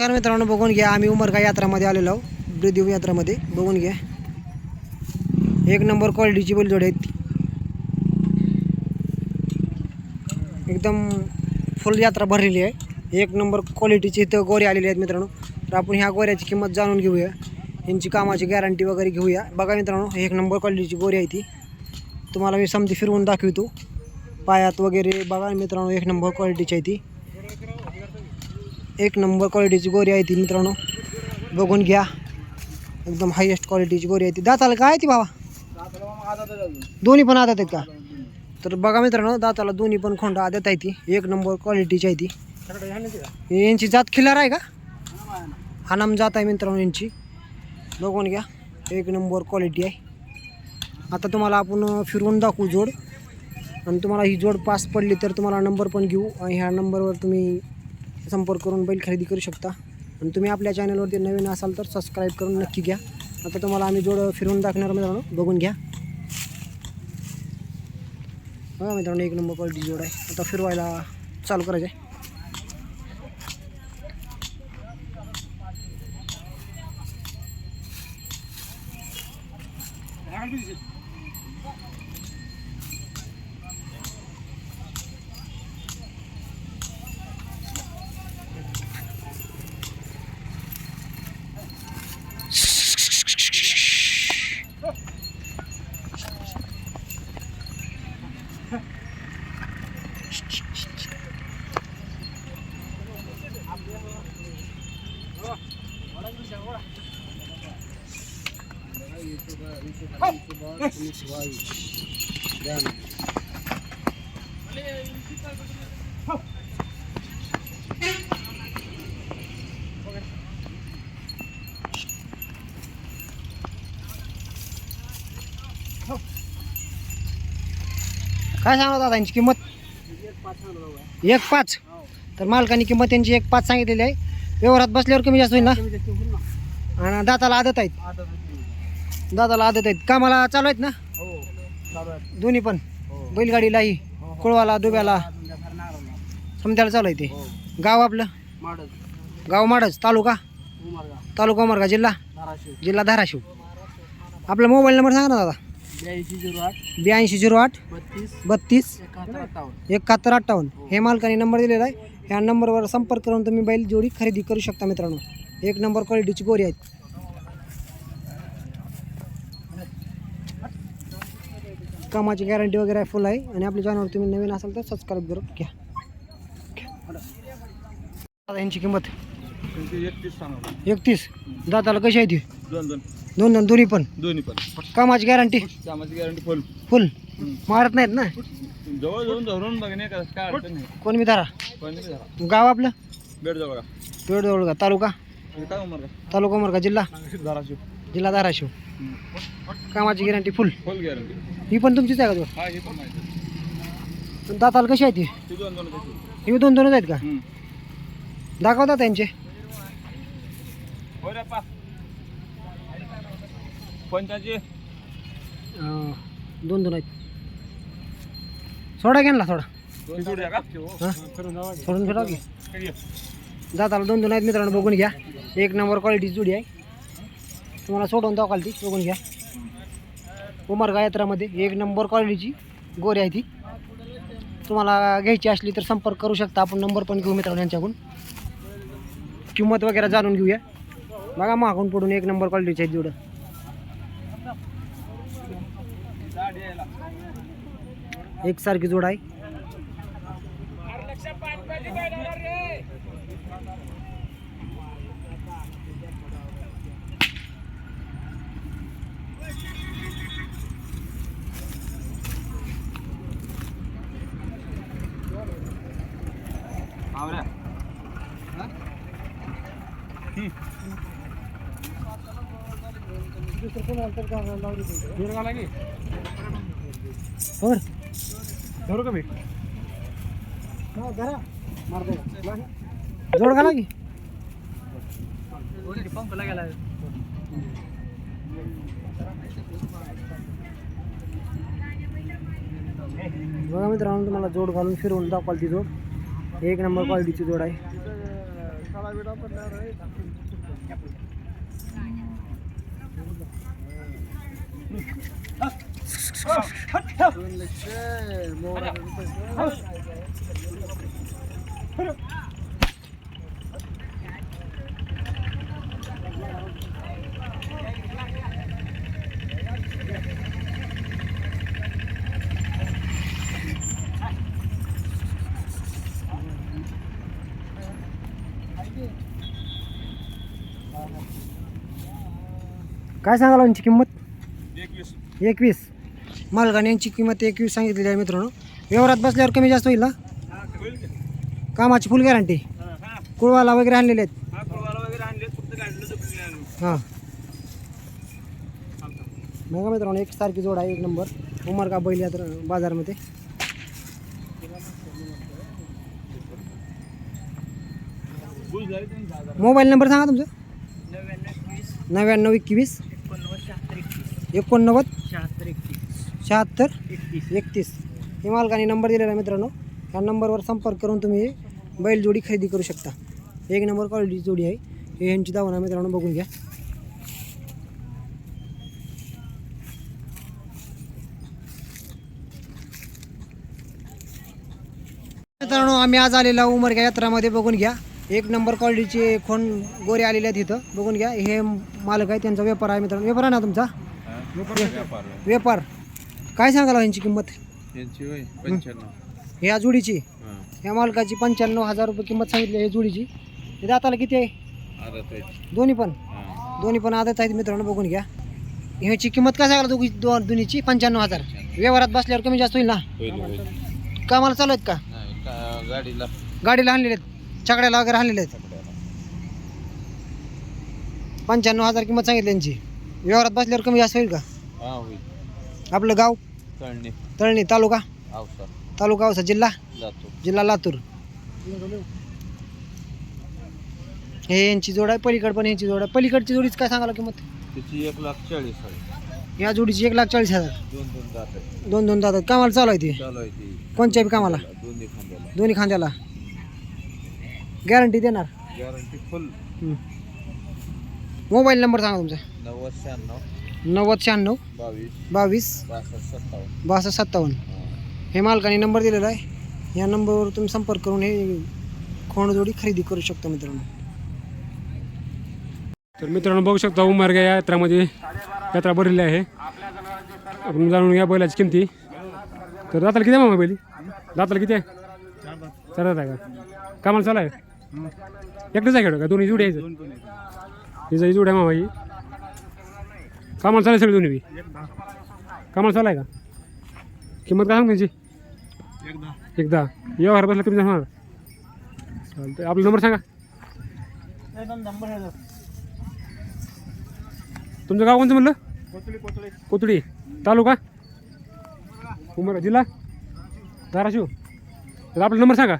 नमस्कार मित्रांनो बघून घ्या आम्ही उमरगा यात्रामध्ये आलेलो आहो ब्रिदेव यात्रामध्ये. बघून घ्या. एक नंबर क्वालिटीची बैलजोड आहेत एकदम फुल यात्रा भरलेली आहे. एक नंबर क्वालिटीची इथं गोरे आलेले आहेत मित्रांनो. तर आपण ह्या गोऱ्याची किंमत जाणून घेऊया. यांची कामाची गॅरंटी वगैरे घेऊया. बघा मित्रांनो एक नंबर क्वालिटीची गोरी आहे ती. तुम्हाला मी समजी फिरवून दाखवतो. पायात वगैरे बघा मित्रांनो एक नंबर क्वालिटीची आहे ती. एक नंबर क्वालिटीची गोरी आहे ती मित्रांनो. बघून घ्या. एकदम हायेस्ट क्वालिटीची गोरी आहे ती. दाताला काय आहे ती बाबा? दोन्ही पण आदत आहेत का? तर बघा मित्रांनो दाताला दोन्ही पण खोंडा आदत आहे ती. एक नंबर क्वालिटीची आहे ती. यांची जात खिलार आहे का? हानाम जात आहे मित्रांनो यांची. बघून घ्या. एक नंबर क्वालिटी आहे. आता तुम्हाला आपण फिरवून दाखवू जोड. आणि तुम्हाला ही जोड पास पडली तर तुम्हाला नंबर पण घेऊ. आणि ह्या नंबरवर तुम्ही संपर्क करून बैल खरेदी करू शकता. आणि तुम्ही आपल्या चॅनलवरती नवीन असाल तर सबस्क्राईब करून नक्की घ्या. आता तुम्हाला आम्ही जोड फिरवून दाखवणार मित्रांनो बघून घ्या. बघा मित्रांनो एक नंबर क्वालिटी जोड आहे. आता फिरवायला चालू करायचं आहे काय सांगा दादा यांची किंमत एक पाच? तर मालकाने किंमत त्यांची एक पाच सांगितलेली आहे. व्यवहारात बसल्यावर कमी जास्त होईल ना? आणि दाताला आदत आहेत? दाताला आदत आहेत. कामाला चालू आहेत ना? दोन्ही पण? बैलगाडीलाही? कुळवाला दुब्याला? समत्याला चालू आहे ते. गाव आपलं? गाव माडच तालुका? तालुका उमरगा. जिल्हा? जिल्हा धाराशिव. आपला मोबाईल नंबर सांगा ना दादा. ब्याऐंशी झिरो आठ ब्याऐंशी झिरो आठ बत्तीस बत्तीस एकाहत्तर अठ्ठावन्न. हे मालकाने नंबर दिलेला आहे. ह्या नंबरवर संपर्क करून तुम्ही बैल जोडी खरेदी करू शकता मित्रांनो. एक नंबर क्वालिटीची गोरी आहेत. कामाची गॅरंटी वगैरे फुल आहे. आणि आपल्या चॅनलवर तुम्ही नवीन असाल तर सबस्क्राईब करून घ्या. आता यांची किंमत? एकतीस दाताला कशी आहे ती? दोन दोन दोन दोन दोन्ही पण. दोन्ही पण. कामाची गॅरंटी कामाची गॅरंटी फुल फुल मारत नाहीत ना? जवळ जाऊन धरून बघणे का? काय अडचण नाही. कोण मी धारा. झाला गाव आपलं? बेड जवळ का? तालुका? आणि काय उमर का तालुका उमरगा जिल्हा? धाराशिव. जिल्हा धाराशिव. कामाची गॅरंटी फुल फुल गॅरंटी ही पण तुमचीच आहे का दाताला कशी आहे ती? ही दोन दोनच आहेत का? हम्म. दाखवता त्यांचे. पंचाची दोन दोन आहेत. सोडा घ्या ना थोडा दोन जोड्या का? हा? सोडून फेटा की? दाताला दोन दोन आहेत मित्रांनो बघून घ्या. एक नंबर क्वालिटीची जोडी आहे. तुम्हाला सोडून दाखवाल ती बघून घ्या. उमरगा यात्रामध्ये एक नंबर क्वालिटीची गोरी आहे ती. तुम्हाला घ्यायची असली तर संपर्क करू शकता. आपण नंबर पण घेऊ मित्रांनो यांच्याकडून. किंमत वगैरे जाणून घेऊया. बघा मागून पडून एक नंबर क्वालिटीची आहेत जोडं. एकसारखी जोड आहे आवऱ्या. जोड घाला की होय धरू का मी? जोड घाला की. बघा मित्रांनो तुम्हाला जोड घालून फिरवून दाखवाल ती जोड. एक नंबर क्वालिटीची जोड आहे. काय सांगाल यांची किंमत एकवीस एकवीस मालगाने यांची किंमत एकवीस सांगितलेली आहे मित्रांनो. व्यवहारात बसल्यावर कमी जास्त होईल ना? कामाची फुल गॅरंटी. कुळवाला वगैरे आणलेले आहेत. हा. बघा मित्रांनो एक सारखी जोड आहे एक नंबर. उमरगा बैल यात्रा बाजारमध्ये. मोबाईल नंबर सांगा तुमचा. नव्याण्णव एकवीस. एकोणनव्वद. शहात्तर एकतीस. हे मालकाने नंबर दिलेला आहे मित्रांनो. ह्या नंबरवर संपर्क करून तुम्ही बैल जोडी खरेदी करू शकता. एक नंबर क्वालिटी जोडी आहे. हे ह्यांची दावण आहे मित्रांनो बघून घ्या. मित्रांनो आम्ही आज आलेला उमरगा यात्रामध्ये बघून घ्या. एक नंबर क्वालिटीचे खोन गोरे आलेले आहेत इथं. बघून घ्या. हे मालक आहे त्यांचा व्यापार आहे मित्रांनो. व्यापार आहे ना तुमचा? व्यापार. काय सांगाल हो यांची किंमत? यांची होय पंच्याण्णव. ह्या जोडीची? हा. ह्या मालकाची पंच्याण्णव हजार रुपये किंमत सांगितली आहे जोडीची. हे दाताला किती आहे? दोन्ही पण? हा. दोन्ही पण आदत आहेत मित्रांनो बघून घ्या. ह्याची किंमत काय सांगाल दोघी दोन दोन्हीची? पंच्याण्णव हजार. व्यवहारात बसल्यावर कमी जास्त होईल ना? होईल होईल. कामाला चालू आहेत का? नाही का गाडीला. गाडीला आणलेले आहेत. छकड्याला वगैरे आणलेले आहेत. पंच्याण्णव हजार किंमत सांगितली यांची. व्यवहारात बसल्यावर कमी जास्त होईल का? हा होईल. आपलं गाव? तळणी तळणी तालुका? तालुका औसा जिल्हा? जिल्हा लातूर. हे यांची जोड आहे पलीकड पण यांची जोड आहे. पलीकडची जोडीच काय सांगायला किंमत? त्याची एक लाख चाळीस आहे. या जोडीची एक लाख चाळीस हजार. दोन दोन जात आहे दोन दोन जातात कामाला चालू आहे ती? चालू आहे ती. कोणत्या बी कामाला? दोन्ही खांद्याला. दोन्ही खांद्याला? गॅरंटी देणार? गॅरंटी फुल. मोबाईल नंबर सांगा तुमचा. नव्वद शहाण्णव. नव्वद शहाण्णव बावीस. बावीस बासष्ट सत्तावन्न. हे. मालकाने नंबर दिलेला आहे. या नंबरवर तुम्ही संपर्क करून हे खोंड जोडी खरेदी करू शकता मित्रांनो. तर मित्रांनो बघू शकता उमरगा या यात्रामध्ये यात्रा भरलेली आहे. आपण जाणून घ्या बैलाची किमती. तर दाताला किती आहे मामा बैली? दाताला किती आहे? चालत आहे का? कामाला चालू आहे? एकटंच आहे खेळ का? दोन्ही जुडी आहे हिचं ही जुड आहे मामा ही. कामाला चालू आहे सगळी दोन्ही बी? कामाला चालू आहे का? किंमत काय सांग त्यांची? एकदा. व्यवहार बसला तुम्ही सांगणार चालतं आपला नंबर सांगा. तुमचं गाव कोणतं म्हणलं? कोथळी तालुका? उमर जिल्हा? धाराशिव. तर आपला नंबर सांगा.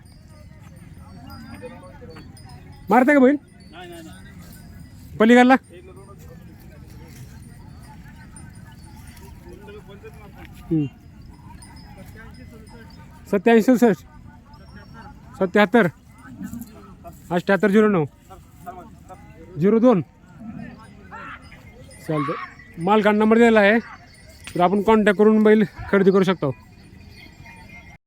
मारता का बैल? पलीकडला? सत्याऐंशी सदुसष्ट सत्याहत्तर. अठ्ठ्याहत्तर झिरो नऊ. झिरो दोन. चालतं मालकान नंबर दिलेला आहे. तर आपण कॉन्टॅक्ट करून बैल खरेदी करू शकतो.